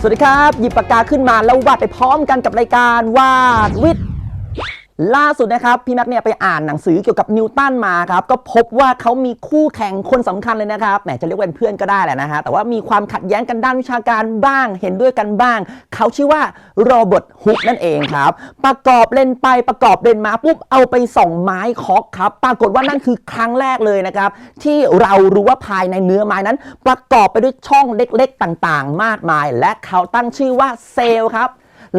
สวัสดีครับ หยิบปากกาขึ้นมาแล้ววาดไปพร้อมกันกับรายการวาดวิทย์ ล่าสุดนะครับพี่แม็กเนี่ยไปอ่านหนังสือเกี่ยวกับนิวตันมาครับก็พบว่าเขามีคู่แข่งคนสำคัญเลยนะครับแหมจะเรียกว่าเป็นเพื่อนก็ได้แหละนะฮะแต่ว่ามีความขัดแย้งกันด้านวิชาการบ้างเห็นด้วยกันบ้าง เขาชื่อว่าโรเบิร์ตฮุกนั่นเองครับ ประกอบเลนไปประกอบเลนมาปุ๊บเอาไปส่องไม้เคอกครับ ปรากฏว่านั่นคือครั้งแรกเลยนะครับ ที่เรารู้ว่าภายในเนื้อไม้นั้น ประกอบไปด้วยช่องเล็กๆต่างๆ มากมาย และเขาตั้งชื่อว่าเซลล์ครับ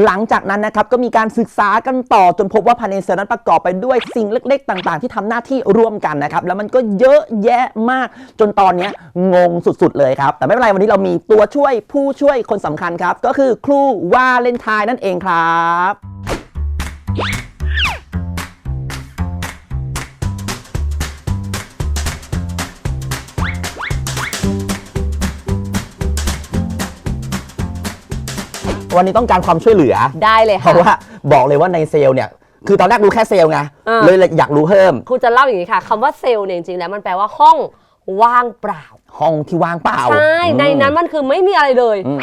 หลังจากนั้นนะครับก็มีการศึกษากันต่อจนพบว่าภายในเซลล์นั้นประกอบไปด้วยสิ่งเล็ก ๆ ต่าง ๆ ที่ทำหน้าที่ร่วมกันนะครับแล้วมันก็เยอะแยะมากจนตอนนี้งงสุด ๆ เลยครับ แต่ไม่เป็นไรวันนี้เรามีตัวช่วยผู้ช่วยคนสำคัญครับ ก็คือครูวาเลนไทน์นั่นเองครับ วันนี้ต้องการความช่วยเหลือ ได้เลยเพค่ะ ราะว่าบอกเลยว่าในเซลล์เนี่ย คือตอนแรกรู้แค่เซลล์ไงเออเลยเลยอยากรู้เพิ่ม ครูจะเล่าอย่างนี้ค่ะคำว่าเซลล์เนี่ยจริงๆแล้วมันแปลว่าห้องว่างเปล่า ห้องที่ว่างเปล่าใช่อืมในนั้นมันคือไม่มีอะไรเลย อืม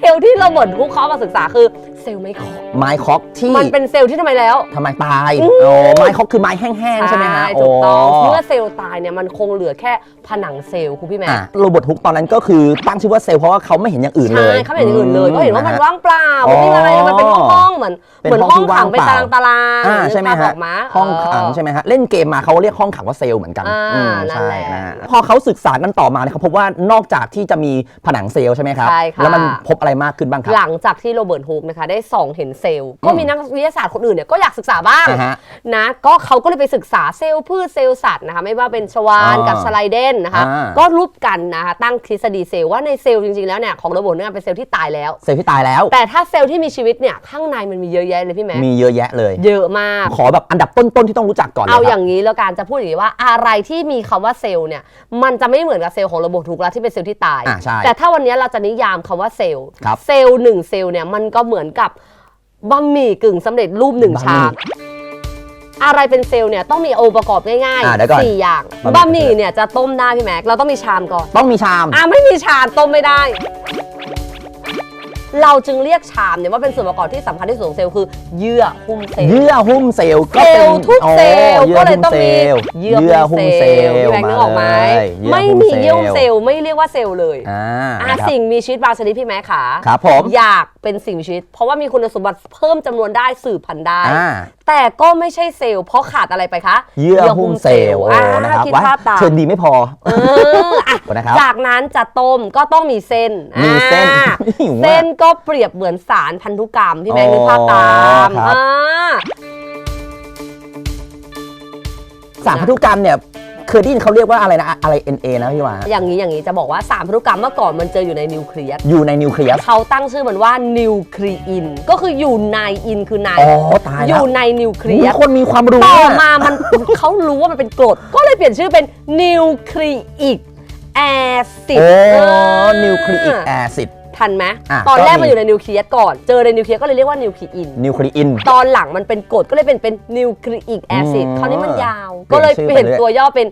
เซลล์ที่เราเหมือนผู้เข้ามาศึกษาคือเซลล์ไม่ขอไม้เคอกที่มันเป็นเซลล์ที่ทำไมแล้ว ทำไมตายอืม โอ้ไม้เคอกคือไม้แห้งๆใช่ไหมฮะถูกต้องโเมื่อเซลล์ตายเนี่ยมันคงเหลือแค่ผนังเซลล์คุณพี่แม่ อะโรเบิร์ตฮุกตอนนั้นก็คือตั้งชื่อว่าเซลล์เพราะว่าเขาไม่เห็นอย่างอื่นเลใช่ยเขาไม่เห็นอย่างอื่นเลยก็เห็นว่ามันฮะว่างเปล่ามันไม่มีอะไรเลยมันเป็นห้องๆเหมือนเป็นเหมือนห้ห้อองงที่ขังไปว่างเปล่าตารางตารางอ่าใช่ไหมนึกภาพฮะออกมาห้องขังใช่ไหมฮะเล่นเกมมาเขาเรียกห้องขังว่าเซลล์เหมือนกันอ่าอืมนั่นใช่แหละนะฮะพอเขาศึกษากันต่อมาเนี่ยเขาพบว่านอกจากที่จะมีผนังเซลล์ใช่ไหมครับใช่ค่ะ แล้วมันพบอะไรมากขึ้นบ้างครับ หลังจากที่โรเบิร์ตฮุกนะคะ ได้ส่องเห็นเซลล์ ก็มีนักวิทยาศาสตร์คนอื่นเนี่ยก็อยากศึกษาบ้างอ่าฮะนะก็เขาก็เลยไปศึกษาเซลล์พืชเซลล์สัตว์นะคะไม่ว่าเป็นชวานอ่ากับสไลเดนนะคะอ่า ก็รูปกันนะคะตั้งทฤษฎีเซลล์ว่าในเซลล์จริงๆแล้วเนี่ยของโรเบิร์ตเนี่ยเป็นเซลล์ที่ตายแล้ว เซลล์ที่ตายแล้ว แต่ถ้าเซลล์ที่มีชีวิตเนี่ยข้างในมันมีเยอะแยะเลยพี่แม่มีเยอะแยะเลย เยอะมาก ขอแบบอันดับต้นๆที่ต้องรู้จักก่อนเลยเอาคอรับ ย่างนี้แล้วกันจะพูดอย่างนี้ว่าอะไรที่มีคำว่าเซลล์เนี่ยมันจะไม่เหมือนกับเซลล์ของระบบถูกแล้วที่เป็นเซลล์ที่ตาย อ่าใช่แต่ถ้าวันนี้เราจะนิยามคำว่าเซลล์ครับ เซลล์หนึ่งเซลล์เนี่ยมันก็เหมือนกับบะหมี่กึ่งสำเร็จรูปหนึ่งบะหมี่ชาม อะไรเป็นเซลล์เนี่ยต้องมีองค์ประกอบง่ายอ่าเดี๋ยวก่อน สี่อย่างบะหมี่บะหมี่เนี่ยจะต้มได้พี่แม็ก เราต้องมีชามก่อน ต้องมีชาม อ่าไม่มีชามต้มไม่ได้ เราจึงเรียกชามเนี่ยว่าเป็นส่วนประกอบที่สำคัญที่สุดของเซลล์คือเยื่อหุ้มเซลล์ เยื่อหุ้มเซลล์ก็เซเป็ลนล์ทุกเซลล์อ๋อก็เลยต้องมีเยื่อหุ้มเซลล์พี่แบงค์นึกออกไหมเลยเยื่อไม่หุ้มีซลล์เยื่อหุ้มเซลล์ไม่เรียกว่าเซลล์เลยอ่าอะนะครับสิ่งมีชีวิตบางชนิดพี่แม่ขาครับผมอยากเป็นสิ่งมีชีวิต เพราะว่ามีคุณสมบัติเพิ่มจำนวนได้สืบพันธุ์ได้อ่า แต่ก็ไม่ใช่เซลล์เพราะขาดอะไรไปคะเยื่อหุ้มเซลล์โอ้อ่านะครับคิดว่าภาพตามเชิญดีไม่พอเอออะนะครับ จากนั้นจะต้มก็ต้องมีเส้นมีเส้นอ่าหิวมากเส้นก็เปรียบเหมือนสารพันธุกรรมพี่แม่นึกภาพตามครับ อ่า สารพันธุกรรมเนี่ย เคยได้ยินเขาเรียกว่าอะไรนะอะไร NA นะพี่หวาอย่างนี้อย่างนี้จะบอกว่าสารพันธุกรรมเมื่อก่อนมันเจออยู่ในนิวเคลียสอยู่ในนิวเคลียสเขาตั้งชื่อมันว่านิวคลีอินก็คืออยู่ในอินคือในอ๋อตายอแล้วยู่ในนิวเคลีมียส คนมีความรู้ต่ออะมามัน เขารู้ว่ามันเป็นกรด ก็เลยเปลี่ยนชื่อเป็นนิวคลีอิกแอซิดโอ้นิวคลีอิกแอซิด ทันไหมอะตอนแรกก็มี มันอยู่ในนิวเคลียสก่อน เจอในนิวเคลียสก็เลยเรียกว่านิวคลีอิน นิวคลีอิน ตอนหลังมันเป็นกรดก็เลยเป็นเป็นนิวคลีอิกแอซิดอืมคราวนี้มันยาว เปลี่ก็ยนเลยชื่อเปลี่ยนไปเรื่อยตัวย่อเป็น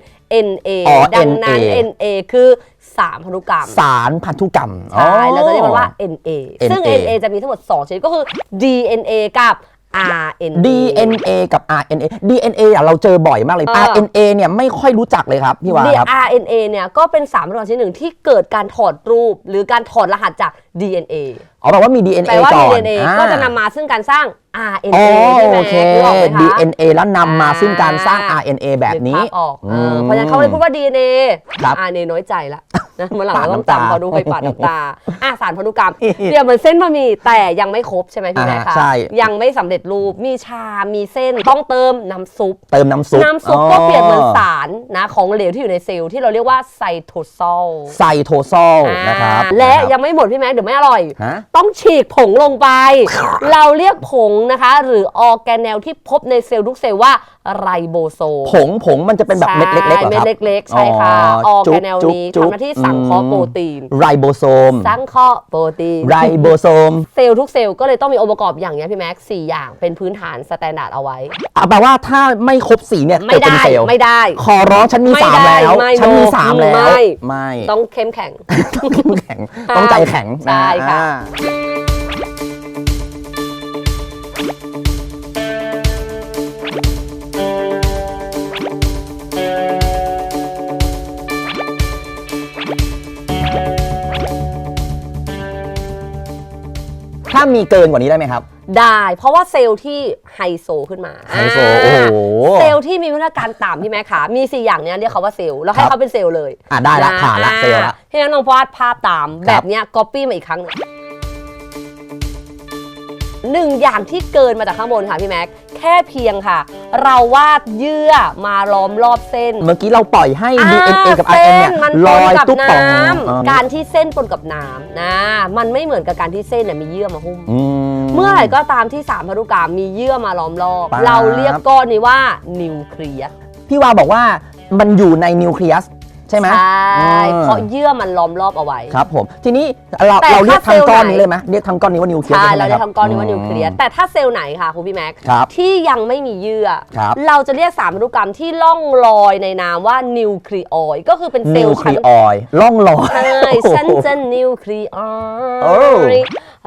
NA อ๋อดังนั้น NA NA คือสารพันธุกรรมสารพันธุกรรมใช่เราจะเรียกมันว่า อ๋อ NA ซึ่ง NA NA จะมีทั้งหมด 2 ชนิดก็คือ DNA กับ RNA DNA กับ RNA DNA อะเราเจอบ่อยมากเลย เออ RNA เนี่ยไม่ค่อยรู้จักเลยครับพี่วาครับ RNA เนี่ยก็เป็นสารพันธุกรรมชนิดหนึ่งที่เกิดการถอดรูป หรือการถอดรหัสจาก DNA อ๋อแปลว่ามี DNA แปลว่า ก่มีอน DNA อ่าก็จะนำมาซึ่งการสร้าง RNA อ๋อใช่ไหมโอเค นึกออกไหมคะ DNA แล้วนำมาซึ่งการสร้าง อ่า RNA แบบนี้นึกภาพออกเออมเพราะฉะนั้นเขาเลยพูดว่า DNA ครับ RNA น้อยใจละนะเมื่อหลังปาดเราต้องน้ำตาจำเขาด้วยปาดน้ำตาอะสารพันธุกรรมเดี๋ยวเหมือนเส้นบะหมี่แต่ยังไม่ครบใช่ไหมพี่แม่อ่าคะใช่ ยังไม่สำเร็จรูปมีชา มีเส้นต้องเติมน้ำซุป เติมน้ำซุปน้ำซุปก็เปลี่ยนเหมือนสารนะของเหลวที่อยู่ในเซลล์ที่เราเรียกว่าไซโทโซลไซโทโซลนะครับและนะครับยังไม่หมดพี่แม็กเดี๋ยวไม่อร่อย ฮะต้องฉีกผงลงไป เราเรียกผงนะคะ หรือออร์แกเนลที่พบในเซลล์ทุกเซลล์ว่า ไรโบโซมผงผงมันจะเป็นแบบเม็ดเล็กๆเหรอครับ เม็ดเล็กๆ ใช่ค่ะ ออร์แกเนลจุ๊บนี้จุ๊บทำหน้าที่สังเคราะห์โปรตีน ไรโบโซม สังเคราะห์โปรตีน ไรโบโซมเซลล์ทุกเซลล์ก็เลยต้องมีองค์ประกอบอย่างเนี้ยพี่แม็กสี่อย่างเป็นพื้นฐานสแตนดาร์ดเอาไว้ อะแปลว่าถ้าไม่ครบสีเนี่ยไม่เกิดเป็นได้เซลล์ไม่ได้ ขอร้องฉันมีไม่สามได้แล้ว ไม่ฉันมีโนสามแล้ว ไม่ ไม่ ต้องเข้มแข็ง ต้องเข้มแข็ง ต้องใจแข็งใช่ค่ะ อ่า มีเกินกว่านี้ได้ไหมครับ ได้เพราะว่าเซลล์ที่ไฮโซขึ้นมาไฮโซโอ้โหเซลล์ที่มีพัฒนาการต่ำพี่แม่ขามี4อย่างเนี้ยเรียกเขาว่าเซลล์แล้วให้ครับเขาเป็นเซลล์เลยอะได้ละนผ่านละอ่เซลล์ละ พี่แม่ลองวาดภาพตามแบบเนี้ยก๊อปปี้มาอีกครั้งหนึ่ง หนึ่งอย่างที่เกินมาจากข้างบนค่ะพี่แม็ก แค่เพียงค่ะ เราวาดเยื่อมาล้อมรอบเส้น เมื่อกี้เราปล่อยให้อ่า DNA กับ RNA เส้เนี่ยนมันลปอนยกับตุ๊บน้ป่องำการที่เส้นปนกับน้ำนะ มันไม่เหมือนกับการที่เส้นเนี่ยมีเยื่อมาหุ้ม อืม เมื่อไหร่ก็ตามที่สารพันธุกรรมมีเยื่อมาล้อมรอบ ปั๊บ เราเรียกก้อนนี้ว่านิวเคลียส พี่วาบอกว่ามันอยู่ในนิวเคลียส ใช่ไหมใช่อืมเพราะเยื่อมันล้อมรอบเอาไว้ ครับผม ทีนี้เราแต่เราเรียกถ้าทั้งก้อนเซลล์ไหนนี้เลยไหมเรียกทั้งก้อนนี้ว่านิวเคลียสใช่ ใช่ไหมเราคเรียรับกคำก้อนนี้ว่านิวเคลียสแต่ถ้าเซลล์ไหนค่ะคุณพี่แม็กครับ ที่ยังไม่มีเยื่อ ครับเราจะเรียกสารพันธุกรรมที่ล่องลอยในนามว่านิวเคลีออยก็คือเป็นเซลนิวล์เคชั้ลีนยออยล่องลอย ใช่ฉันจะนิวเคลีอโอ้อย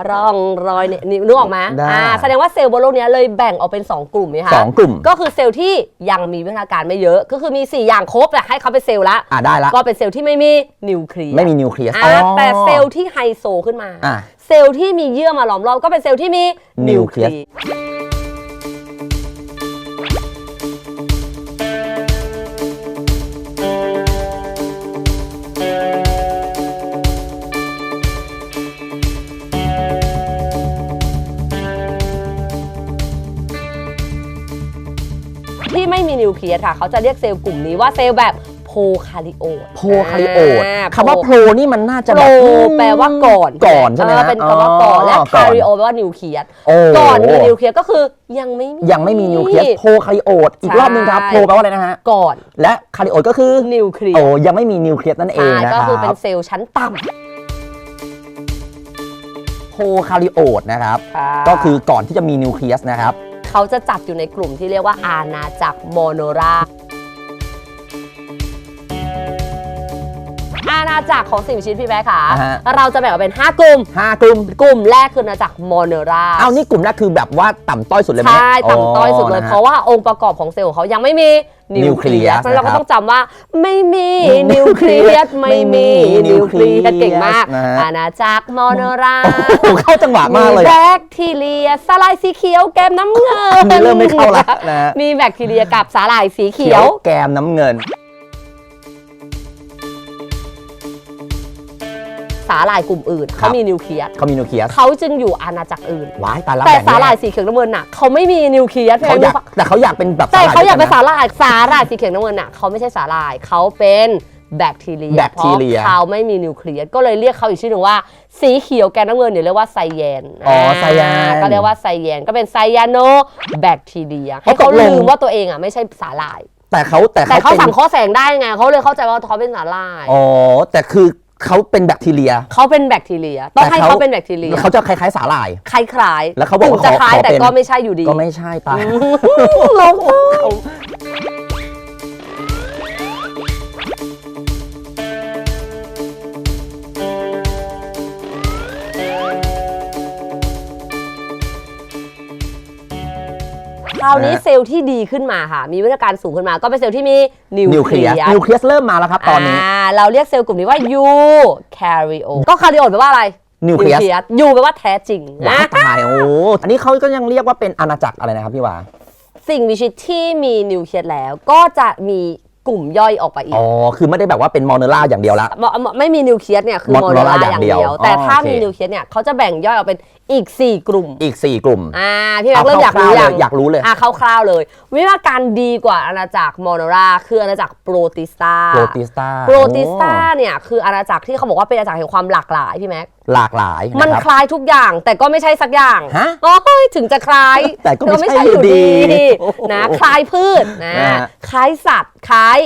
ร่องรอยเนี่ยนึกออกไหมได้ อ่าแสดงว่าเซลล์บนโลกเนี้ยเลยแบ่งออกเป็น 2 กลุ่มไหมคะสองกลุ่มก็คือเซลล์ที่ยังมีวิวัฒนาการไม่เยอะ ก็คือมี 4 อย่างครบแต่ให้เขาเป็นเซลล์ละ อะได้ละก็เป็นเซลล์ที่ไม่มีนิวเคลียสไม่มีนิวเคลียสอ่าแต่เซลล์ที่ไฮโซขึ้นมา อะ เซลล์ที่มีเยื่อมาล้อมรอบก็เป็นเซลล์ที่มีนิวเคลียส Nucleus เคลียสค่ะ เขาจะเรียกเซลล์กลุ่มนี้ว่าเซลล์แบบโพคาริโอตโพคาริโอตคำว่าโพนี่มันน่าจะโพแบบแปลว่าก่อนก่อนใช่ไหมเออฮะเป็นคำว่าก่อนและก่คาริโอแปลว่านิวเคลียสโอ้ก่อนมีนิวเคลียสก็คือยังไม่มียังไม่มีนิวเคลียสโพคาริโอตอีกใช่รอบหนึงครับโพแปลว่าอะไรนะฮะก่อนและคาริโอตก็คือนิวเคลียโอ้สยังไม่มีนิวเคลียสนั่นเองใช่นะคก็รับคือเป็นเซลล์ชั้นต่โพคาริโอตนะครับำค่ะก็คือก่อนที่จะมีนิวเคลียสนะครับ เขาจะจัดอยู่ในกลุ่มที่เรียกว่าอาณาจักรโมโนราอาณาจักรของสิ่งมีชีวิตพี่แบ๊ค่ะ อ่าฮะ เราจะแบ่งออกเป็น 5 กลุ่ม ห้ากลุ่มกลุ่มแรกคืออาณาจักรโมโนราอ้าวนี่กลุ่มแรกคือแบบว่าต่ำต้อยสุดเลยไหมใช่ ต่ำต้อยสุดเลยนะฮะเพราะว่าองค์ประกอบของเซลล์ของเขายังไม่มี นิวเคลียส Nucleus เราก็นะครับต้องจำว่าไม่มีนิวเคลียสไม่มีนิวเคลียสเก่งมากนะฮะอาณาจักรโมโนราโอ้โหเข้าจังหวะมากเลยแบอะคทีเรียสลายสีเขียวแก้มน้ำเงินเริ่มไม่เข้าละนะฮะมีแบคทีเรียกับสาหร่ายสีเขีเขียยววแกมน้ำเงิน สาหร่ายกลุ่มอื่นครัเขาบมีนิวเคลียสเขามีนิวเคลียสเขาจึงอยู่อาณาจักรอื่นว้ายตายละแต่แบ่งสาหร่ายแยสีเขียวน้ำเงินน่ะเขาไม่มีนิวเคลียสกเขาอยากแต่เขาอยากเป็นแบบแต่เขาอยากเป็นสาสาหร่หร่ายสาหร่ายสีเขียวน้ำเงินน่ะเขาไม่ใช่สาหร่ายเขาเป็นแบคทีเรียแบคทีเรียพาะเขาไม่มีนิวเคลียสก็เลยเรียกเขาอีกชื่อหนึ่งว่า สีเขียวแกนน้ำเงินเนี่ยเรียกว่าไซแยนอ๋อไซแยนก็เรียกว่าไซแยนก็เป็นไซยาโนแบคทีเรียเพให้ราะเขาตกลงลืมว่าตัวเองอะไม่ใช่สาหร่าย แต่เขาแต่แต่เขาเขาเป็นสังเคราะห์แสงได้ไงเขาเลยเข้าใจว่าเขาเป็นสาหร่ายอ๋อแต่คือ เขาเป็นแบคทีเรีย เขาเป็นแบคทีเรีย ต้องให้แต่เขาเขาเป็นแบคทีเรียเขาจะคล้ายๆสาหร่าย คล้ายๆแล้วเขาบอกว่าถึงจะขอคล้ายขอแต่เป็นก็ไม่ใช่อยู่ดี ก็ไม่ใช่ตายร้องไคราวนี้นะฮะ เซลล์ที่ดีขึ้นมาค่ะ มีวิวัฒนาการสูงขึ้นมา ก็เป็นเซลล์ที่มีนิวนิวเคเคลีลียยสสนิวเคลียสเริ่มมาแล้วครับตอนนี้าเราเรียกเซลล์กลุ่มนี้ว่ายูแคริโอก็คาริโอแปลว่าอะไร นิวเคลียสสอยู่แปลว่าแท้จริงว้านะ ตายโอ้อันนี้เขาก็ยังเรียกว่าเป็นอาณาจักรอะไรนะครับพี่วาสิ่งมีชีวิตที่มีนิวเคลียสแล้ว ก็จะมีกลุ่มย่อยออกไปอีอ๋กอคือไม่ได้แบบว่าเป็นมอเนอร่าอย่างเดียวละมมไม่มีนิวเคลียสเนี่ยคือมโมอโนโนราราออย่าย่างงเดีเดียยววแต่อ๋อถ้าโอเค มีนิวเคลียสเนี่ยเขาจะแบ่งย่อยออกเป็น อีก 4 กลุ่มอีก 4 กลุ่มอ่าพี่แม็กเริ่มอยากรู้คร่วๆยัเลงอยากรู้เลยอะคร่าวๆเลย วิธีการดีกว่าอาณาจักรโมโนราคืออาณาจักรโปรติสตาโปรติสตาโปรติสตาเนี่ยคืออาณาจักรที่เขาบอกว่าเป็นอาณาจักรแห่งความหลากหลายพี่แม็กหลากหลายมันนะคครับล้ายทุกอย่างแต่ก็ไม่ใช่สักอย่างฮะโอ้ยถึงจะคล้าย แต่ก็ไม่ใช่อยู่ดีนะคล้ายพืชนะนะฮะคล้ายสัตว์คล้าย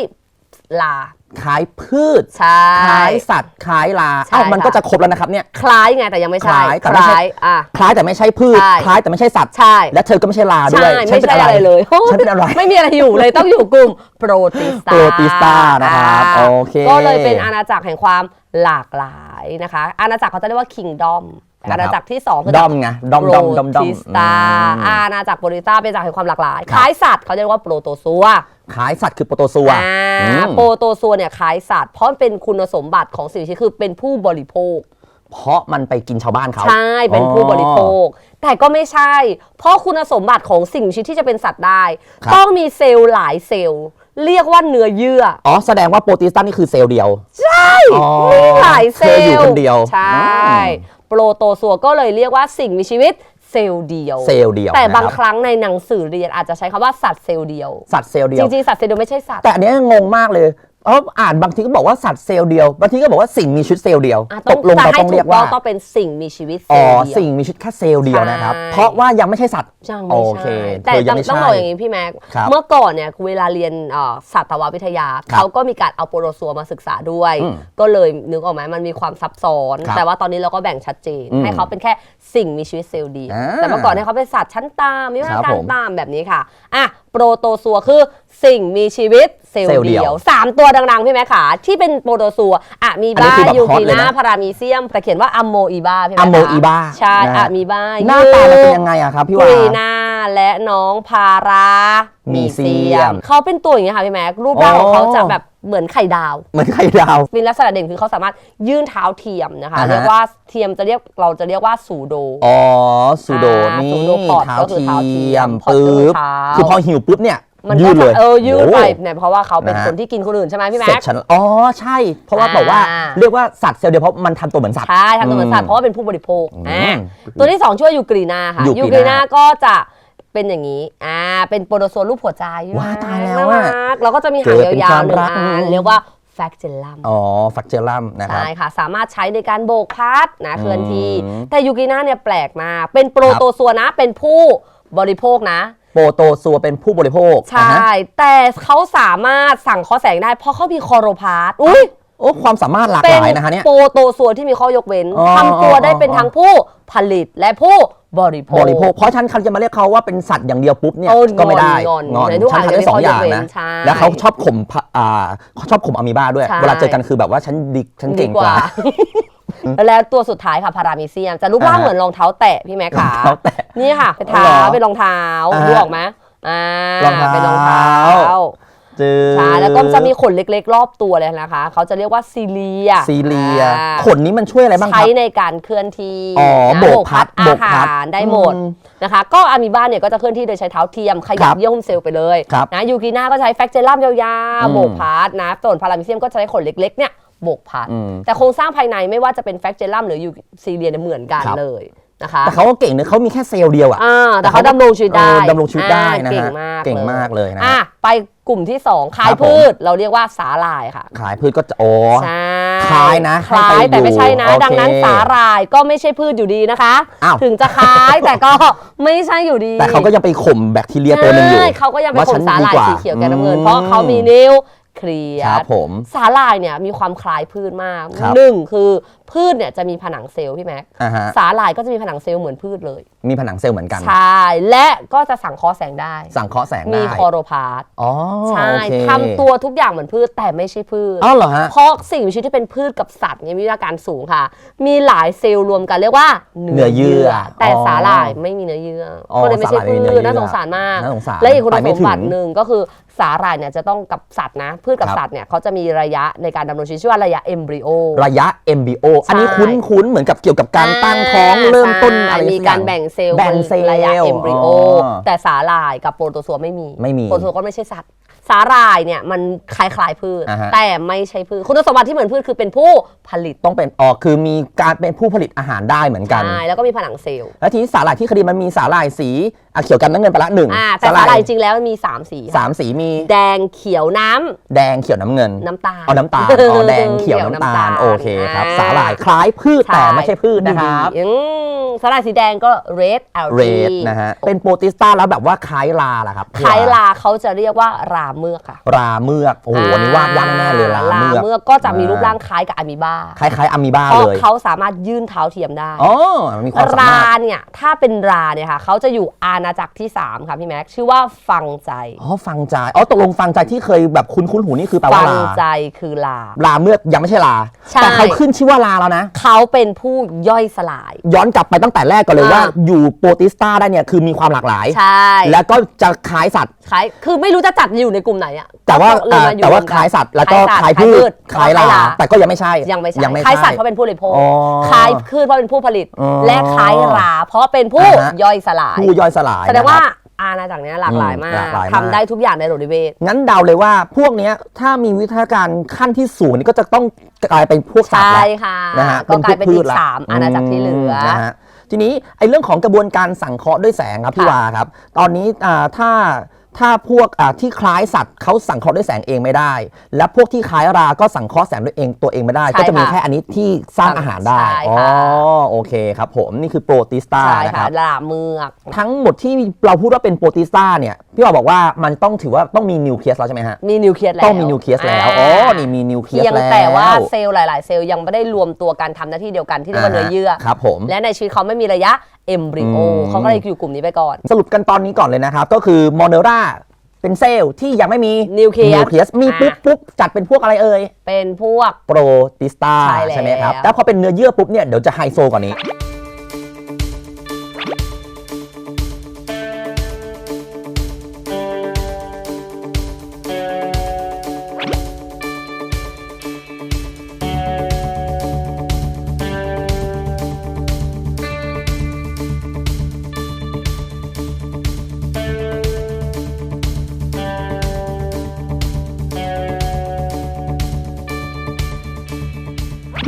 ลา คล้ายพืช ใช่คล้ายสัตว์คล้ายลาใช่เอ้ามันค่ะก็จะครบแล้วนะครับเนี่ย คล้ายไงแต่ยังไม่ใช่คล้ายแต่ไม่ใช่ อะ คล้ายแต่ไม่ใช่พืช ใช่ คล้ายแต่ไม่ใช่สัตว์ ใช่และเธอก็ไม่ใช่ลาด้ใช่วยไม่ป็นใช่อะไรเลยฉันเป็นอะไร ไม่มีอะไรอยู่เลยต้องอยู่กลุ่มโปรติสตาโปรติสตานะครับอ่าโอเค ก็เลยเป็นอาณาจักรแห่งความหลากหลายนะคะ อาณาจักรเขาจะเรียกว่าคิงดอมนะครับ อาณาจักรที่สองคือดอมไงดอมดอมดอมดอมโปรติสตาอืมอาณาจักรโปรติสตาเป็นอาณาจักรแห่งความหลากหลายครับคล้ายสัตว์เขาจะเรียกว่าโปรโตซัวคล้ายสัตว์คือโปรโตซัวอ่าอืมโปรโตซัวเนี่ยคล้ายสัตว์เพราะมันเป็นคุณสมบัติของสิ่งมีชีวิตคือเป็นผู้บริโภค เพราะมันไปกินชาวบ้านเขาใช่เป็นผู้บริโภค แต่ก็ไม่ใช่ เพราะคุณสมบัติของสิ่งมีชีวิตที่จะเป็นสัตว์ได้ครับต้องมีเซลล์หลายเซลล์เรียกว่าเนื้อเยื่อ อ๋อ แสดงว่าโปรติสตานี่คือเซลล์เดียว ใช่ มีหลายเซลล์เธออยู่คนเดียว ใช่โปรโตซัวก็เลยเรียกว่าสิ่งมีชีวิตเซลล์เดียว เซลล์เดียวแต่บางนะครั้งในหนังสือเรียนอาจจะใช้คำว่าสัตว์เซลล์เดียว สัตว์เซลล์เดีจยว ริงๆ สัตว์เซลล์เดียวไม่ใช่สัตว์ แต่อันเนี้ยงงมากเลย เพราะอ่านบางทีก็บอกว่าสัตว์เซลล์เดียว บางทีก็บอกว่าสิ่งมีชีวิตเซลล์เดียว อะตต้องกลงจะเราให้ต้องถูเรียกกต้อว่างต้องเป็นสิ่งมีชีวิตเซอ๋ลอล์เดียว สิ่งมีชีวิตแค่เซลล์เดียวนะครับ ใช่ เพราะว่ายังไม่ใช่สัตว์ ยังโอไม่เคใช่เธแต่อยังไม่ต้องใช่บอกอย่างนี้พี่แม็กครับเมื่อก่อนเนี่ยเวลาเรียนเอ่อสัตววิทยา ครับเขาก็มีการเอาโปรโตซัวมาศึกษาด้วย อืมก็เลยนึกออกไหมมันมีความซับซ้อน ครับแต่ว่าตอนนี้เราก็แบ่งชัดเจน อืมให้เขาเป็นแค่สิ่งมีชีวิตเซลล์เดียวอ่าแต่เมื่อก่อนให้เขาเป็นสัตว์ชั้นตามมีวิคธีรับการผม ตามแบบนี้ค่ะอะ โปรโตซัวคือสิ่งมีชีวิตเซลเซลล์ล์เดีเดียวยวสามตัวดังๆ พี่แม่ขาที่เป็นโปรโตซัวอะมีอันนี้บ้าคือแบบยูฮอตกีเลยนานะพารามีเซียมแต่เขียนว่าอัมโมอีบาพี่แม่อัมโมขาอีบาใช่นะ อะฮะมีบ้าหน้าตามันเป็นยังไงอะครับพี่กวารีนาและน้องพารามีมีเซีเซียยมมเขาเป็นตัวอย่างนี้ยค่ะพี่แม็กรูปร่างอ๋อของเขาจะแบบเหมือนไข่ดาว เหมือนไข่ดาว มีลักษณะเด่นคือเขาสามารถยื่นเท้าเทียมนะคะอ่าฮะเรียกว่าเทียมจะเรียกเราจะเรียกว่าสูโด อ๋อซูโดอ่านี่ซูโดพอร์ตเท้าก็คือเทีเท้าเทียยมมพอร์ตก็คือปึ๊บเท้าคือพอหิวปุ๊บเนี่ยมันยืก็ดเลจะยเออยืดโอ้ไปเนี่ยเพราะว่าเขาเป็นนะฮะคนที่กินคนอื่นใช่ไหมพี่เสแม็ร็จกฉันอ๋อใช่ เพราะว่าอ่าบอกว่าเรียกว่าสัตว์เซลล์เดียวเพราะมันทำตัวเหมือนสัตว์ใช่ทำตัวเหมือนสัตว์เพราะว่าเป็นผู้บริโภคอืมอ่าตัวที่สองชื่อว่ายูกรีนาค่ะยูกรีนายูกรีนาก็จะ เป็นอย่างนี้ อ่า เป็นโปรโตโซนรูปหัวใจว้ายตายแล้วน่อะรักแล้วก็จะมีหางเกิดเป็นยาวๆหนึ่งความรักอันอืมเรียกว่าแฟกเจลัม อ๋อฟักเจอรัมนะครับ ใช่ค่ะ สามารถใช้ในการโบกพัดนะเคลื่อนที่อืมแต่ยูกิน่าเนี่ยแปลกมากเป็นโปรโตซัวนะ เป็นผู้บริโภคนะ โปรโตซัวเป็นผู้บริโภค ใช่อ่าฮะแต่เขาสามารถสั่งข้อแสงได้ เพราะเขามีคอโรพาร์ตอุ้ยโอ้ความสามารถหลากเป็หนลายนะฮะเนี่ย โปรโตซัวที่มีข้อยกเว้นอ๋อทำตัวได้เป็นอ๋อทั้งผู้ผลิตและผู้ บริโภค บริโภค เพราะฉันคันจะมาเรียกเขาว่าเป็นสัตว์อย่างเดียวปุ๊บเนี่ยโอ้ก็ไม่ได้งอนงอนในทุกฉันอันทำได้จะมีสองอย่างข้อยกเว้นะนใช่แล้วเขาชอบข่มพะอ่าเขาชอบข่มอะมีบ้าด้วย ใช่ เวลาเจอกันคือแบบว่าฉันดิฉันเก่งกว่า แล้วตัวสุดท้ายค่ะพารามิเซียม จะรูปร่างอ่า เหมือนรองเท้าแตะพี่แม็กขารองเท้าแตะนี่ค่ะเป็นเท้าเหรอเป็นรองเท้าอ่าดูออกไหมอ่ารองเท้า เป็นรองเท้าเจอใช่แล้วก็จะมีขนเล็กๆ รอบตัวเลยนะคะ เขาจะเรียกว่าซีเลียซีเรีย อ่าขนนี้มันช่วยอะไรบ้างคใช้รับ ในการเคลื่อนที่อ๋อนะโบกพัดอาโบกพัดหารได้หมดอืมนะคะ ก็อะมีบ้าเนี่ยก็จะเคลื่อนที่โดยใช้เท้าเทียมขคยัรับบเยื่อหุ้มเซลล์ไปเลยครับนะยูกิน่าก็ใช้แฟกเจลัมยาวอืมๆโบกพัดนะส่วนพารามิเซียมก็จะใช้ขนเล็กๆเนี่ยโบกพัด อืมแต่โครงสร้างภายในไม่ว่าจะเป็นแฟกเจลัมหรือยูซีเรียเนี่ยเหมือนกันครับ เลย นะคะแต่เขาก็เก่งนะเขามีแค่เซลล์เดียวอะอ่าแต่เขาดำรงชีวิตได้เออดำรงชีวิตได้อ่านะฮะเก่งมากเก่งมากเลยนะอะไปกลุ่มที่ 2 คล้าคยรับผมพืชเราเรียกว่าสาหร่ายค่ะขายพืชก็จะอ๋อใช่คล้ายนะคล้าให้ยไปแต่ไม่ใช่นะดูโอเคดังนั้นสาหร่ายก็ไม่ใช่พืชอยู่ดีนะคะอ้าวถึงจะคล้ายแต่ก็ไม่ใช่อยู่ดี แต่เขาก็ยังไปข่มแบคทีเรียตัวหนึงอยู่ใช่เขาก็ยังเป็นว่าขฉันนสาหร่ายดีกว่าสีเขียวแกนน้ำเงินอืมเพราะเขามีนิ้วเคลียครับร์ผมสาหร่ายเนี่ยมีความคล้ายพืชมากครับหนึ่งคือ พืชเนี่ยจะมีผนังเซลล์พี่แม็กอ่าฮะ สาหร่ายก็จะมีผนังเซลล์เหมือนพืชเลยมีผนังเซลล์เหมือนกัน ใช่และก็จะสั่งเคอแสงได้ สั่งเคราะห์แสงมีได้คอโรพาร์ตอ๋อใช่โอเคทำตัวทุกอย่างเหมือนพืชแต่ไม่ใช่พืช อ้าวเหรอฮะ เพราะสิ่งมีชีวิตที่เป็นพืชกับสัตว์เนี่ยมีวิทยาการสูงค่ะ มีหลายเซลล์รวมกันเรียกว่าเนื้อเยื่อแต่อ๋อสาหร่ายไม่มีเนื้อเยื่อออก็เลยไม่ใช่สาหร่ายไม่พืมีเนื้อชเยื่อน่าสงสารมาก น่าสงสารและอีกคุณไปไม่สมบัติถึงหนึ่งก็คือสาหร่ายเนี่ยจะต้องกับสัตว์นะพืชกับครับ สัตว์เนี่ยเขาจะมีระยะในการดำรงชีวิตชื่อว่าระยะเอมบริโอ ระยะ MBO อันนี้ใช่คุ้นคุ้นๆเหมือนกับเกี่ยวกับการตั้งท้องเริ่มต้นอะไรใช่มีสัอย่การแบ่งเซลล์แบ่งเซลล์ระยะเอมบริโออ๋อแต่สาหร่ายกับโปรโตซัวไม่มีไม่มีโปรโตซัวก็ไม่ใช่สัตว์สาหร่ายเนี่ยมันคล้ายๆพืช อ่าฮะ แต่ไม่ใช่พืช คุณสมบัติที่เหมือนพืชคือเป็นผู้ผลิตต้องเป็นออกคือมีการเป็นผู้ผลิตอาหารได้เหมือนกัน ใช่แล้วก็มีผนังเซลล์แล้วทีนี้สาหร่ายที่คดีมันมีสาหร่ายสีอะเขียวกันน้ำเงินไปละหนึ่งอ่าแต่สาหร่ายจริงๆแล้วมันมี3สีค่ะสามสีมีแดงเขียวน้ำแดงเขียวน้ำเงินน้ำตาล เอาน้ำตาลอ๋อแดงเขียวน้ำตาลโอเคครับอ่สาหร่ายคล้ายพืชแต่ไม่ใช่พืชนะครับดีๆอืม สาหร่ายสีแดงก็ red algae เรดนะฮะ เป็นโปรติสต้าแล้วแบบว่าคล้ายลาล่ะครับคล้ายลาเขาจะเรียกว่าราเมือกค่ะ ราเมือก โอ้โหอันนี่วาดยากแน่เลยราลาเมือกเมือกก็จะมีรูปร่างคล้ายกับอะมีบาคล้ายๆอะมีบ้าเพราะเลยเขาสามารถยื่นเท้าเทียมได้ อ๋อมีความสาราารถเนี่ยถ้าเป็นราเนี่ยค่ะเขาจะอยู่อาณาจักรที่ 3 ค่ะพี่แม็กซ์ชื่อว่าฟังใจ อ๋อ ฟังใจ อ๋อ ตกลงฟังใจที่เคยแบบคุ้นคุ้นๆหูนี่คือแปลฟัว่างลาใจคือลา ลาเมือกยังไม่ใช่ลา ใช่ แต่เขาขึ้นชื่อว่าลาแล้วนะ เขาเป็นผู้ย่อยสลาย ย้อนกลับไปตั้งแต่แรกก่อนเลยอ่าว่า อยู่โปรติสต้าได้เนี่ยคือมีความหลากหลาย ใช่แล้วก็จะคล้ายสัตว์คล้ายคือไม่รู้จะจัดอยู่ในกลุ่มไหนอะแต่ว่าก็เลยอ่ามาอยู่แต่ว่ารมคล้ายสัตว์แล้วก็สัคล้ายพืชคล้ายลาแต่ก็ยังไม่ใช่ ยังไม่ใช่ยังไม่คล้ายใช่สัตว์เพราะเป็นผู้บริโภคอ๋อคล้ายพืชเพราะเป็นผู้ผลิต อ๋อและคล้ายราเพราะเป็นผู้อ่าฮะ ย่อยสลาย ผู้ย่อยสลายแสดงว่านะครับ อาณาจักรเนี้ยหลากหลายมาอืมหลากกหลายมาก ทำได้ทุกอย่างในโรดิเวทงั้นเดาเลยว่าพวกเนี้ยถ้ามีวิทยาการขั้นที่สูงนี่ก็จะต้องกลายเป็นพวกสัตว์ใช่แล้วค่ะนะฮะก็กลายเป็นพวอีพืชกละสามอาณาจักรที่เหลือมนะฮะ ทีนี้ไอ้เรื่องของกระบวนการสังเคราะห์ด้วยแสงครับพี่ค่ะวาครับ ตอนนี้อ่าถ้า ถ้าพวกอ่าที่คล้ายสัตว์เขาสังเคราะห์ด้วยแสงเองไม่ได้ และพวกที่คล้ายราก็สังเคราะห์แสงด้วยเองตัวเองไม่ได้ก็จะมีแค่อันนี้ที่สร้างอาหารได้ใช่อ๋อค่ะ โอเคครับผมนี่คือโปรติสตาใช่นะคค่ะรับ ลาเมือก ทั้งหมดที่เราพูดว่าเป็นโปรติสตาเนี่ยพี่วาบอกว่ามันต้องถือว่าต้องมีนิวเคลียสแล้วใช่ไหมฮะ มีนิวเคลียสแล้วต้องมีนิวเคลียสแล้ว อ๋อนี่มีนิวเคลียสเพียงแล้วแต่ว่าเซลล์หลาย ๆ เซลล์ยังไม่ได้รวมตัวกันทำหน้าที่เดียวกันที่เรียกว่าเนื้อเยื่อ ครับผม และในชีวิตเขาไม่มีระยะ เอมบริโออืมเขาก็เลยอยู่กลุ่มนี้ไปก่อน สรุปกันตอนนี้ก่อนเลยนะครับ ก็คือมอนเนราเป็นเซลล์ที่ยังไม่มีนิวเคลียสนิวเคลียสมีปุ๊บอะปุ๊บจัดเป็นพวกอะไรเอ่ยเป็นพวก โปรติสตาใช่แล้ว ใช่ไหมครับ แล้วพอเป็นเนื้อเยื่อปุ๊บเนี่ยเดี๋ยวจะไฮโซกว่านี้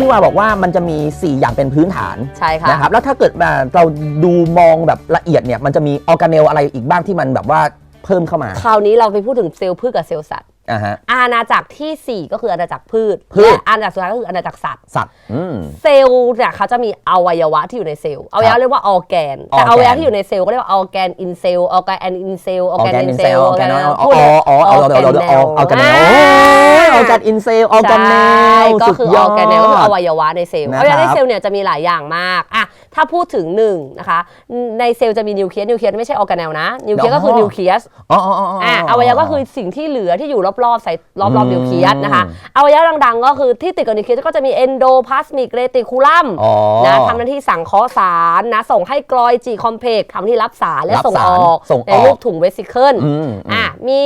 พี่ว่าบอกว่ามันจะมี 4 อย่างเป็นพื้นฐานใช่ค่ะนะครับแล้วถ้าเกิดแบบเราดูมองแบบละเอียดเนี่ยมันจะมีออร์แกเนลอะไรอีกบ้างที่มันแบบว่าเพิ่มเข้ามา คราวนี้เราไปพูดถึงเซลล์พืชกับเซลล์สัตว์ อ่าฮะ อาณาจักรทีสี่ 4 ก็คืออาณาจักรพืชพืช และอาณาจักรสุดท้ายก็คืออาณาจักรสัตว์ สัตว์ อืม เซลล์เนี่ยเขาจะมีอวัยวะที่อยู่ในเซลล์อวัยวะเรียกว่าออร์แกน แต่ออร์แกนอวัยวะที่อยู่ในเซลล์ก็เรียกว่าออร์แกนอินเซลล์ออร์แกนอินเซลล์ออร์แกนอินเซลล์ออร์แกนออ๋ออ๋อเอาเดี๋ยวเดี๋ยวเดี๋ยวเอาออร์แกนเนลออร์แกนอินเซลออร์แกนเนลก็คือออร์แกนเนลก็คืออวัยวะในเซลล์นะอวัยวะในครับเซลล์เนี่ยจะมีหลายอย่างมากอะถ้าพูดถึงหนึ่งนะคะในเซลล์จะมีนิวเคลียสนิวเคลียสไม่ใช่ออร์แกนเนลนะนิวเคลียสก็คือนิวเคลียสอ๋ออ๋ออ๋ออ๋ออะอวัยวะก็คือสิ่งที่เหลือที่อยู่รอบๆใส่รอบอืๆมนิวเคลียสนะคะอวัยวะดังๆ ก็คือที่ติดกับนิวเคลียสก็จะมีเอนโดพลาสมิกเรติคูลัมอ๋อนะทำหน้าที่สั่งเคราะห์สารนะส่งให้กรอยจีคอมเพกทำหน้าที่รับสารและรับส่งสารออกส่งออกในรูปถุงเวสิเคิลอืมอะมี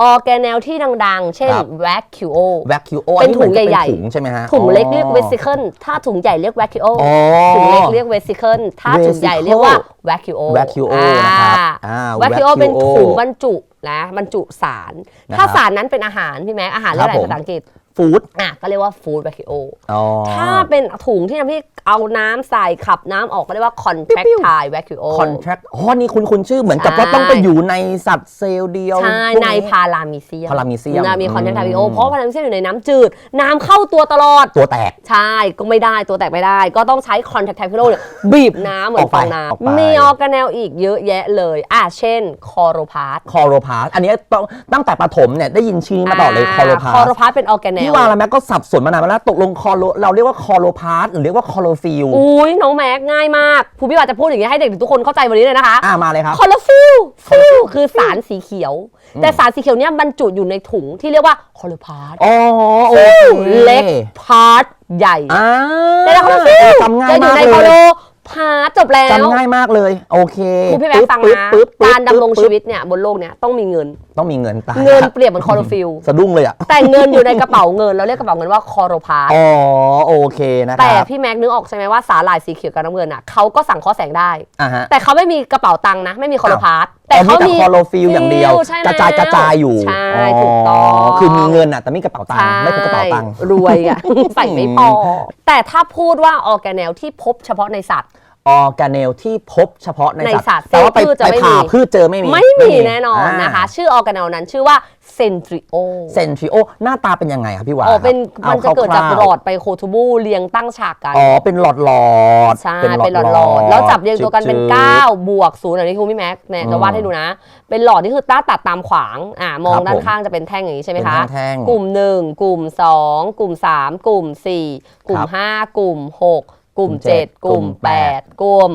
ออร์แกเนลที่ดังๆ เช่นครับแวคคิโอแวคคิวโอเป็นถุงใหญ่ๆถุงใช่ไหมฮะ ถุงเล็กเรียกอ๋อเวสิเคิลถ้าถุงใหญ่เรียกแวคคิโออ๋อถุงเล็กเรียกเวสิเคิลถ้าถุงใหญ่เรียกว่าแวคคิโอ vacuole นะครับอ่าแวคคิโอ vacuole เป็นถุงบรรจุ นะบรรจุสาร นะครับถ้าสารนั้นเป็นอาหารพี่แม็กอาหารเรียกอะไรครับผม ภาษาอังกฤษฟู้ดอะก็เรียกว่าฟู้ดแวคคิโออ๋อ ถ้าเป็นถุงที่ทำให้เอาน้ำใส่ขับน้ำออกก็เรียกว่า contractile vacuole คอนแทรคอ๋อนี่คุณคุณชื่อเหมือนกับใช่ว่าต้องไปอยู่ในสัตว์เซลล์เดียวใช่ พวก ในพารามีเซียมพารามีเซียมนะมีอืม contractile vacuole เพราะพารามีเซียมอยู่ในน้ำจืด น้ำเข้าตัวตลอด ตัวแตก ใช่ ก็ไม่ได้ตัวแตกไม่ได้ ก็ต้องใช้ contractile vacuole เนี่ยบีบน้ำเหมือออนกไปฟองน้ออกไปำมีออร์แกเนลอีกเยอะแยะเลย อะ เช่น คอโรพาสคอโรพาสอันนี้ต้องตั้งแต่ประถมเนี่ยได้ยินชื่อนี้มาตลอดเลยคอโรพาคอสโรพาสเป็นออร์แกเนล พี่วางแล้วแม็กก็สับสนมานานแล้วตกลงคอโรเราเรียกว่าคอโรพาสหรือเรียกว่าคอโรฟิลอุ้ยน้องแม็กง่ายมากครูพี่ว่าจะพูดอย่างนี้ให้เด็กทุกคนเข้าใจวันนี้เลยนะคะอ่ามาเลยครับคอลฟิลฟิลคือสารสีเขียว แต่สารสีเขียวเนี้ยบรรจุอยู่ในถุงที่เรียกว่าคอลพาสอ๋อโอเคเล็กพาร์ทใหญ่อ่าแต่ละคอลฟิลจำง่ายจะอยู่มากในเลคอโลยพาร์ทจบแล้วจำง่ายมากเลย โอเคครูพี่แม็กฟังปึ๊บนะปึ๊บปึ๊บการดำรงปึ๊บชีวิตเนี่ยบนโลกเนี่ยต้องมีเงินต้องมีเงินตายเงินเปรียบเหมือนคลอโรฟิลล์สะดุ้งเลยอะแต่เงินอยู่ในกระเป๋าเงินเราเรียกกระเป๋าเงินว่าคอโรพาสอ๋อโอเคนะคแต่รับพี่แม็กนึกออกใช่ไหมว่าสาหร่ายสีเขียวกับน้ำเงินอะเขาก็สั่งข้อแสงได้ อ่าฮะแต่เขาไม่มีกระเป๋าตังค์นะ ไม่มีคอโรพาสแต่เขามีคอโลฟิลอย่างเดียว ใช่กระจายกระจายอยู่ใช่ถูกต้องคือมีเงินอะแต่ไม่มีกระเป๋าตังค์ไม่พกกระเป๋าตังค์ ใช่รวยอะ ใส่ไม่พอแต่ถ้าพูดว่าออร์แกเนลที่พบเฉพาะในสัตว์ ออร์แกเนลที่พบเฉพาะในในสัตว์แต่ว่าไปพืชจะไปไม่ผ่ามี พืชเจอไม่มีไม่มีแน่นอนนะคะ ชื่อออร์แกเนลนั้นชื่อว่าเซนทริโอเซนทริโอหน้าตาเป็นยังไงครับพี่หวานอ๋อเป็นอามันจะเกิดจากคร่วๆหลอดไปโคทูบูเรียงตั้งฉากกัน อ๋อเป็นหลอดหลอดใช่เป็นหลอดหลอดแล้วจับเรียงตัวกันเป็น9บวกศูนย์อันนี้คุณพี่แม็กเนี่ยจะวาดให้ดูนะ เป็นหลอดที่คือต้าตัดตามขวางอ่ามองด้านข้างจะเป็นแท่งอย่างนี้ใช่ไหมเป็นคะแท่งๆกลุ่ม 1 กลุ่ม 2 กลุ่ม 3 กลุ่ม 4 กลุ่ม ครับ5 กลุ่ม 6 กลุ่มกลุ่มเจ็ด7กลุ่มกลุ่มแปด8กลุ่ม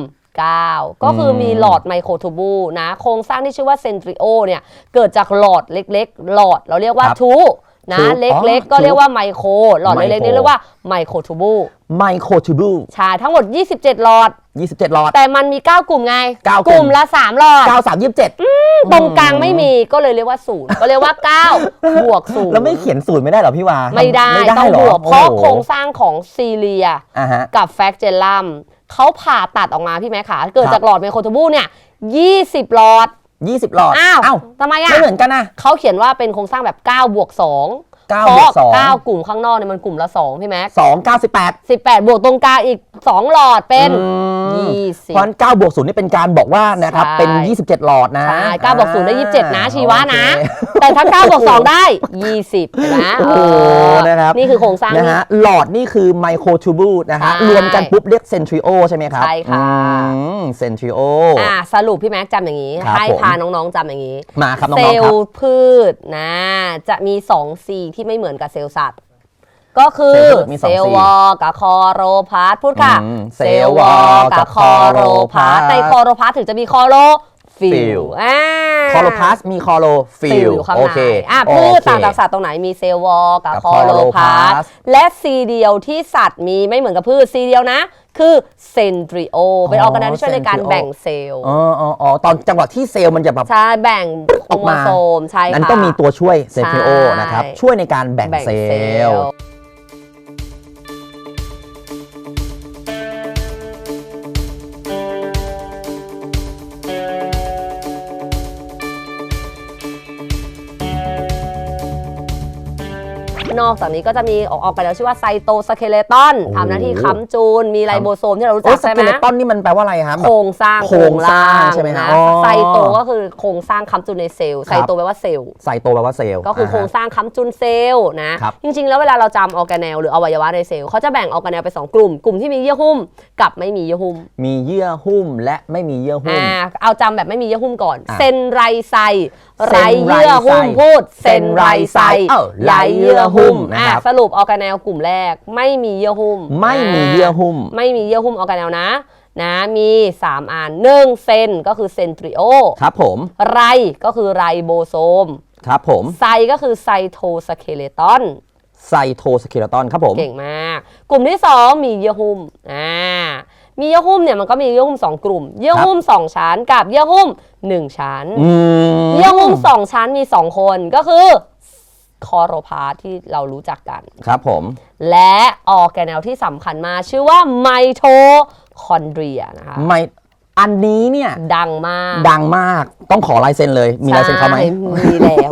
9 ก็คืออมมีหลอดไมโครทูบูนะ โครงสร้างที่ชื่อว่าเซนทริโอเนี่ย เกิดจากหลอดเล็กๆ หลอดเราเรียกว่าครับทู นะทูเล็กอ๋อๆก็เรียกว่าไมโครหลอดไมเล็กๆโครนี่เรียกว่าไมโครทูบูไมโครทูบูใช่ทั้งหมด 27 หลอด 27 หลอด แต่มันมี 9 กลุ่มไงเก้ากลุ่มลุ่มละ 3 หลอด 9 3 27 ตรงกลางไม่มีก็เลยเรียกว่าศูนย์ก็เรียกว่า 9 บวกศูนย์แล้วไม่เขียนสูตรไม่ได้เหรอพี่วา ไม่ได้ไม่ได้ต้องเหรบอวกเพราะโอ้โหโครงสร้างของซีเรียอ่าฮะกับแฟกเจลลัมเขาผ่าตัดออกมาพี่แม่ขาเกิดครับจากหลอดไมโครทูบูเนี่ย20 หลอด 20 หลอดอ้าวเอ้าทำไมอะ ไม่เหมือนกันนะเขาเขียนว่าเป็นโครงสร้างแบบ9บวก2 9เพบวราะก2 9กลุ่มข้างนอกเนี่ยมันกลุ่มละ2พี่แม็ก2 98 18บวกตรงกลางอีก2หลอดเป็นอืม20เพราะฉะนั้น9บวก0นี่เป็นการบอกว่านะครับ ใช่ เป็น 27 หลอดนะใช่9บวก0ได้27นะชีวะนะ โอเค แต่ถ้า9บวก2ได้20เห็นไหมโอ้โหเออนะครับ นี่คือโครงสร้างนะนี่ ฮะหลอดนี่คือไมโครทูบูนะฮะ ใช่รวมกันปุ๊บเรียกเซนทริโอใช่ไหมครับใช่ค่ะ เซนทริโอ อ่าสรุปพี่แม็กซ์จำอย่างนี้ ครับให้ผม พาน้องๆจำอย่างนี้ มาครับน้เซองลๆครับ ล์พืชนะ จะมี 2 C ที่ไม่เหมือนกับเซลล์สัตว์ ก็คือเซลล์พืชมีสองเซลล์ C วอลกับคอโรพาสพูดค่ะอืมเซลล์วอลกับคอโรพาสเซลล์วอลกับในคอโรพาสถึงจะมีคอโร ฟิฟิลลอ่าคอโลพาสมีคอโลฟิฟิลลอยู่ข้างโอในเคอะโอพืชเคต่างจากสัตว์ตรงไหนมีเซลล์วอลกับกับคอโลพาส chloroplast และซีเดียวที่สัตว์มีไม่เหมือนกับพืชซีเดียวนะ คือเซนทริโอเป็นออร์แกเนลที่ช่วยในการ centriole แบ่งเซลล์อ๋ออ๋ออ๋อตอนจังหวะที่เซลล์มันจะแบบ ใช่แบ่งโครออกโมมา โซมใช่ค่ะนั้นต้องมีตัวช่วยเซนทริโอใช่นะครับ ช่วยในการแบ่งแบ่งเซเซลลล์ ล์ นอกจากนี้ก็จะมีออกออกไปแล้วชื่อว่าไซโตสเคเลตอนโอ้ ทำหน้าที่ค้ำจูน มีไลโบโซมที่เรารู้โอ้จักสใช่เกไหมเลตอนนี่มันแปลว่าอะไรครับ โครงสร้างโครงสร้างใช่ไหมฮะนะอ๋อไซโตก็คือโครงสร้างค้ำจุนในเซลล์ครับไซโตแปลว่าเซลล์ ไซโตแปลว่าเซลล์ ก็คือโครงสร้างค้ำจุนเซลล์นะ ครับจริงๆ แล้วเวลาเราจำออร์แกเนลหรืออวัยวะในเซลล์เขาจะแบ่งออร์แกเนลไปสองกลุ่ม กลุ่มที่มีเยื่อหุ้มกับไม่มีเยื่อหุ้มมีเยื่อหุ้มและไม่มีเยื่อหุ้ม อ่าเอาจำแบบไม่มีเยื่อหุ้มก่อน อะ เซนไรไซไรเซนไรไซเยื่อหุ้มพูดเซนไรไซเอ้าไรเยื่อหุ้มนะครับอะสรุปออร์แกเนลกลุ่มแรก ไม่มีเยื่อหุ้ม ไม่มีเยื่อหุ้ม ไม่มีเยื่อหุ้มออร์แกเนลนะนะมี 3 อันหนึ่งเซนก็คือเซนทริโอครับผมไรก็คือไรโบโซม ครับผมไซก็คือไซโทสเคเลตอนไซโทสเคเลตอนครับผม เก่งมาก กลุ่มที่ 2 มีเยื่อหุ้มอ่ามีเยื่อหุ้มเนี่ยมันก็มีเยื่อหุ้ม2 กลุ่ม เยื่อหุ้ม 2 ชั้นกับเยื่อหุ้ม 1 ชั้นอืมเยื่อหุ้ม2 ชั้นมี 2 คนก็คือคอโรพาสที่เรารู้จักกัน ครับผม และออร์แกเนลที่สำคัญมากชื่อว่าไมโทคอนเดรียนะคะ ไม่ อันนี้เนี่ยดังมากดังมากต้องขอลายเซ็นเลย มีลายเซ็นเขาไหมใช่มีแล้ว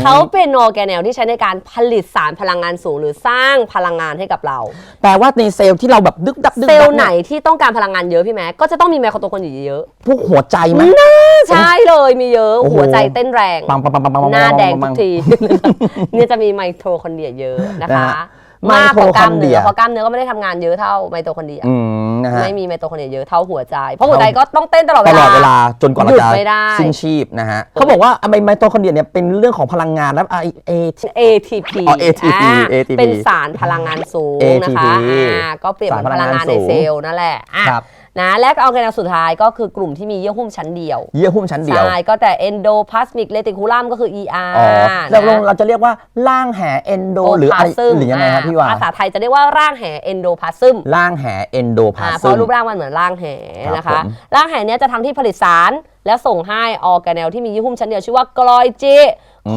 เขาเป็นออร์แกเนลที่ใช้ในการผลิตสารพลังงานสูงหรือสร้างพลังงานให้กับเรา แปลว่าในเซลล์ที่เราแบบดึกดักดึกเซดักลล์ไหนที่ต้องการพลังงานเยอะพี่แม็กก็จะต้องมีไมโครโตคอนเดรียเยอะพวกหัวใจไหมใช่เลยมีเยอะโอ้โหหัวใจเต้นแรงปังปังปังปังปังปังหน้าแดงปัทุงกทีเนี่ยจะมีไมโทคอนเดรียเยอะนะคะนะฮะมากกว่ากล้ามเนื้อไมโทคอนเดรียเพราะกล้ามเนื้อก็ไม่ได้ทำงานเยอะเท่าไมโทคอนเดรียอืม นะฮะไม่มีไมโทคอนเดรียเยอะเท่าหัวใจ เพราะหัวใจก็ต้องเต้นตลอดเวตลาลอดเวลาจนกว่าเราหยุดจะไม่ได้ สิ้นชีพนะฮะเขาบอกว่าไมไมโตคอนเดรียเนี่ยเป็นเรื่องของพลังงานนะไอเอ ATP อ๋อ ATP อ่า ATP เป็นสารพลังงานสูงนะคะ ATP อ่าก็เปรียบเหมือนพลังงานในเซลล์นั่นแหละอะครับ นะและออร์แกเนลสุดท้ายก็คือกลุ่มที่มีเยื่อหุ้มชั้นเดียว เยื่อหุ้มชั้นเดียว ใช่ ก็แต่ endoplasmic reticulum ก็คือ ER อ๋อแล้วลงนะเราจะเรียกว่าร่างแหเอนโดหรืออะไร Opasm หรือยังไงครับพี่วาภาษาไทยจะเรียกว่าร่างแห endoplasm ร่างแหเอนโดพาอ่าเพซึราะมรูปร่างมันเหมือนร่างแหครับนะคะผมร่างแหเนี้ยจะทำที่ผลิตสาร และส่งให้ออร์แกเนลที่มีเยื่อหุ้มชั้นเดียวชื่อว่ากลอยจี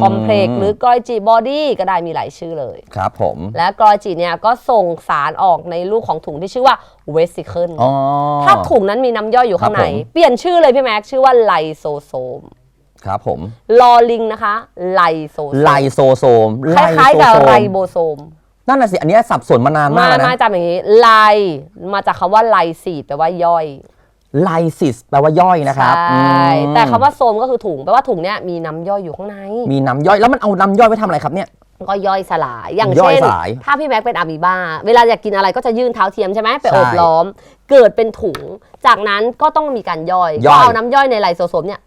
คอมเพล็กหรือกลอยจีบอดี้ก็ได้มีหลายชื่อเลย ครับผม และกลอยจีเนี่ยก็ส่งสารออกในรูปของถุงที่ชื่อว่าเวสิเคิลอ๋อ ถ้าถุงนั้นมีน้ำย่อยอยู่ข้างใน ครับผม เปลี่ยนชื่อเลยพี่แม็กซ์ชื่อว่าไลโซโซมครับผม ลอลิงนะคะไลโซโซมไลโซโซมคล้ายๆกับโซโซมไรโบโซม นั่นน่ะสิ อันเนี้ยสับสนมานานมากมาแล้วมานะจำอย่างนี้ไลมาจากคำว่าไลซีดแปลว่าย่อย ไลซิสแปลว่าย่อยนะครับใช่อืมแต่คำว่าโซมก็คือถุงแปลว่าถุงเนี้ยมีน้ำย่อยอยู่ข้างใน มีน้ำย่อยแล้วมันเอาน้ำย่อยไว้ทำอะไรครับเนี่ย ก็ย่อยสลาย อย่างย่อยเช่น สลายถ้าพี่แม็กเป็นอะมีบา เวลาอยากกินอะไรก็จะยื่นเท้าเทียมใช่ไหมไปใช่โอบล้อม เกิดเป็นถุง จากนั้นก็ต้องมีการย่อยย่ก็อยเอาน้ำย่อยในไลโซโซมเนี่ย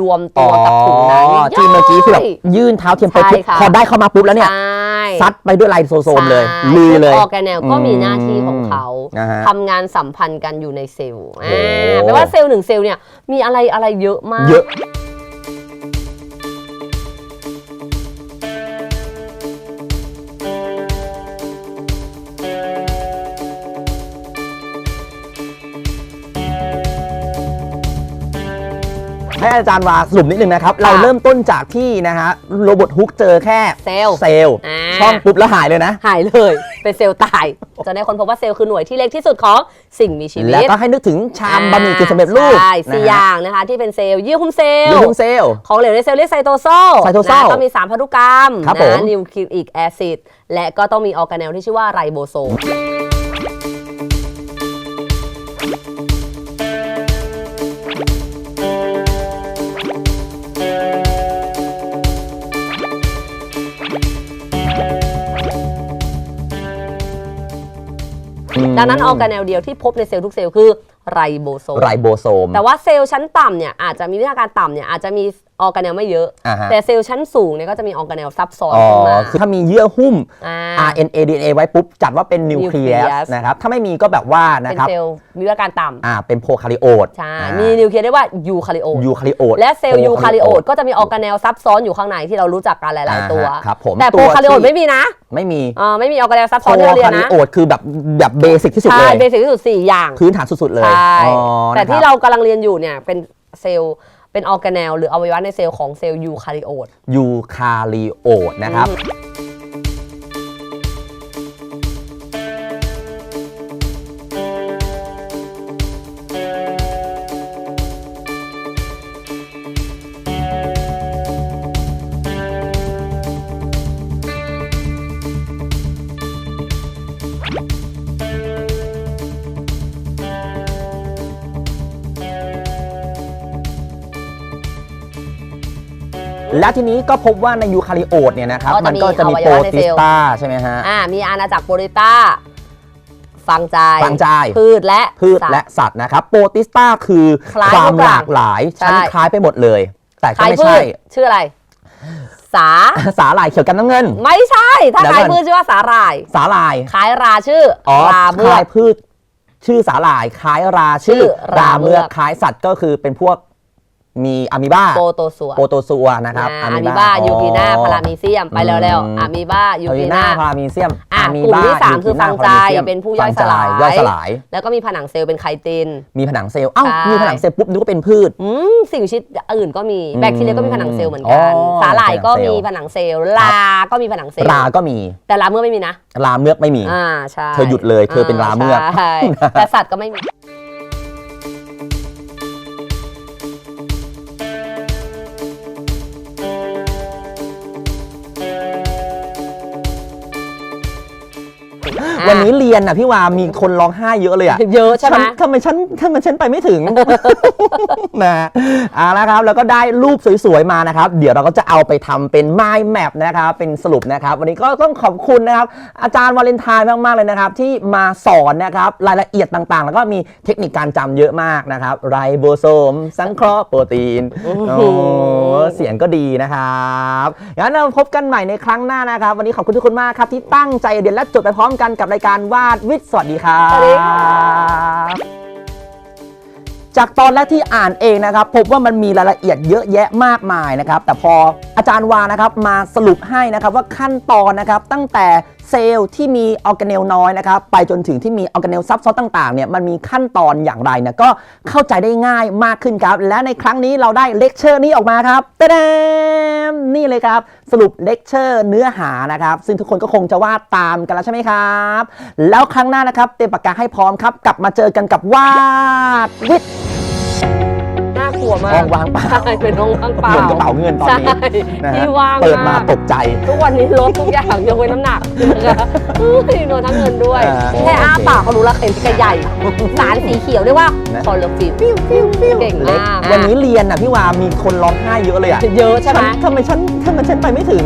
รวมตัวกับถุงนั้นอ๋อที่เมื่อกี้คือแบบย่ยยื่นเท้าเทียมไปปุ๊บใช่ค่ะพอได้เข้ามาปุ๊บแล้วเนี่ยใช่ซัดไปด้วยไลโซโซมเลยใช่ลุยเลยออร์แกเนลก็มีหน้าที่ของเขาอืมนะฮะทำงานสัมพันธ์กันอยู่ในเซลล์โอ้อ่าแปลว่าเซลล์หนึ่งเซลล์เนี่ยมีอะไรอะไรเยอะมากเยอะ ให้อาจารย์วาสรุปนิดนึงนะครับ เราเริ่มต้นจากที่นะฮะโรบอทฮุกเจอแค่เซลล์ เซลล์อ่า ช่องปุ๊บแล้วหายเลยนะ หายเลย เป็นเซลล์ตาย จะได้คนพบว่าเซลล์คือหน่วยที่เล็กที่สุดของสิ่งมีชีวิตแล้วก็ให้นึกถึงชามบะหมี่กึ่งสำเร็จรูปใช่สี่นะอฮะย่างนะคะ ที่เป็นเซลล์เยื่อหุ้มเซลล์ยูคุมเซลล์ ของเหลวในเซลล์เรียกไซโตโซลไซโตโซลนะก็มีสารพันธุกรรมครับผม นะนิวคลีอิกแอซิดและก็ต้องมีออร์แกเนลที่ชื่อว่าไรโบโซม ดังนั้นออร์แกเนลเดียวที่พบในเซลล์ทุกเซลล์คือไรโบโซม ไรโบโซม แต่ว่าเซลล์ชั้นต่ำเนี่ยอาจจะมีวิธีการต่ำเนี่ยอาจจะมีออร์แกเนลไม่เยอะ อ่าฮะ แต่เซลล์ชั้นสูงเนี่ยก็จะมีออร์แกเนลซับซ้อนอ๋อขึ้นมา คือถ้ามีเยื่อหุ้ม อ่า RNA DNA ไว้ปุ๊บ จัดว่าเป็นนิวเคลียส Nucleus นะครับถ้าไม่มีก็แบบว่านะเป็นครับเซลล์มีวิธีการต่ำอ่าเป็นโพคาริโอตใช่มีนิวเคลียสเรียกว่ายูคาริโอตยูคาริโอต และเซลล์ยูคาริโอตก็จะมีออร์แกเนลซับซ้อนอยู่ข้างในที่เรารู้จักกันหลาย ๆ ตัวอ่าฮะครับผมแต่ตัโปวรคาริโอตที่ไม่มีนะไม่มีอ่าไม่มีออร์แกเนลซับโพซ้อนที่เราเรียคานรินะโอตคือแบบแบบเบสิกที่สุดใช่เลย เบสิกที่สุด4อย่าง พื้นฐานสุดๆเลยใช่ อ๋อแต่นะคที่บเรากำลังเรียนอยู่เนี่ยเป็นเซลล์ เป็นออร์แกเนลหรืออวัยวะในเซลล์ของเซลล์ยูคาริโอต ยูคาริโอตนะครับ และทีนี้ก็พบว่าในยูคาริโอตเนี่ยนะครับ ก็จะมันก็จะมีมีโปอรวัยวะในติเซสลล์ตาใช่ไหมฮะ อ่ามีอาณาจักรโปริต้าฟังใจฟังใจ พืชและพืชสัตว์และสัตว์นะครับ โปรติสตาคือคล้ายความรูปหร่างลากหลายใช่ชั้นคล้ายไปหมดเลย แต่คก็ล้ายไม่พืใช่ ชชื่ออะไร สา สาหร่ายเขียวกันน้ำเงิน ไม่ใช่ ถ้าเดี๋ยวคล้ายก่อน พืชชื่อว่าสาหร่าย สาหร่ายคล้ายราชื่อออ๋อราคเมือล้าก ยพืช ชื่อสาหร่ายคล้ายราชื่อชื่อราราเมืเมืออกกคล้ายสัตว์ก็คือเป็นพวก มีอะมีบาโปรโตซัวโปรโตซัวนะครับอะมีบายูกีนาพารามีเซียมไปแล้วแล้วอืมอะมีบายูยูกีกีนานาพารามีเซียมอะมีกลุ่มบาที่สามยูคือกีฟันางใจพารามีซียมเป็นผู้ย่อยฟังใจสลายย่อยสลาย แล้วก็มีผนังเซลล์เป็นไคติน มีผนังเซลล์เอ้าใช่มีผนังเซลล์ปุ๊บนึกว่าเป็นพืชอืมสิ่งมีชีวิตอื่นก็มีอืมแบคทีเรียก็มีผนังเซลล์เหมือนกันอ๋อสาหร่ายก็ผนังเซลล์มีผนังเซลล์ลา ก็มีผนังเซลล์ราก็มี แต่ลาเมื่อกไม่มีนะราเมือกไม่มีอ่าใช่เธอหยุดเลยเธอเป็นราเมือกใช่แต่สัตว์ก็ไม่มี ยนอะพี่วามีคนร้องไห้เยอะเลยอะเยอะใช่ไหมฉันทำไมฉันทำไมฉันไปไม่ถึง นะเอาละครับแล้วก็ได้รูปสวยๆมานะครับ เดี๋ยวเราก็จะเอาไปทำเป็น mind map นะครับ เป็นสรุปนะครับ วันนี้ก็ต้องขอบคุณนะครับ อาจารย์วาเลนไทน์มากๆเลยนะครับ ที่มาสอนนะครับ รายละเอียดต่างๆ แล้วก็มีเทคนิคการจำเยอะมากนะครับ ไรโบโซม สังเคราะห์โปรตีนโอ้โหโอ้เสียงก็ดีนะครับงั้นเราพบกันใหม่ในครั้งหน้านะครับ วันนี้ขอบคุณทุกคนมากครับที่ตั้งใจเรียนและจดไปพร้อมกันกับรายการวาดวิทย์สวัสดีครับสวัสดีค่ะ จากตอนแรกที่อ่านเองนะครับ พบว่ามันมีรายละเอียดเยอะแยะมากมายนะครับ แต่พออาจารย์วานะครับมาสรุปให้นะครับว่าขั้นตอนนะครับตั้งแต่ เซลล์ที่มีออร์แกเนลน้อยนะครับไปจนถึงที่มีออร์แกเนลซับซ้อนต่างๆเนี่ยมันมีขั้นตอนอย่างไรเนี่ยก็เข้าใจได้ง่ายมากขึ้นครับ และในครั้งนี้เราได้เลคเชอร์นี้ออกมาครับเตะเดมนี่เลยครับ สรุปเลคเชอร์เนื้อหานะครับ ซึ่งทุกคนก็คงจะวาดตามกันแล้วใช่ไหมครับ แล้วครั้งหน้านะครับ เตรียมปากกาให้พร้อมครับ กลับมาเจอกันกับวาดวิทย์ น่ากลัวมากห้องว่างเปล่าใช่เป็นห้องว่างเปล่าเหมือนกระเป๋าเงินตอนนี้ใช่นะฮะที่ว่างเปิดมามากตกใจ ทุกวันนี้ลดทุกอย่างยกเว้นน้ำหนักนะคะอุ้ยโดนทั้งเงินด้วยอ่าแค่อ้าปากเขารู้แล้วเข็มที่กระใหญ่ สารสีเขียวเรียกว่านะคอลลาฟิลเก่งเล็กมากวันนี้เรียนอะพี่วามีคนร้องไห้เยอะเลยอะเยอะใช่ไหมฉันทำไมฉันทำไมฉันไปไม่ถึง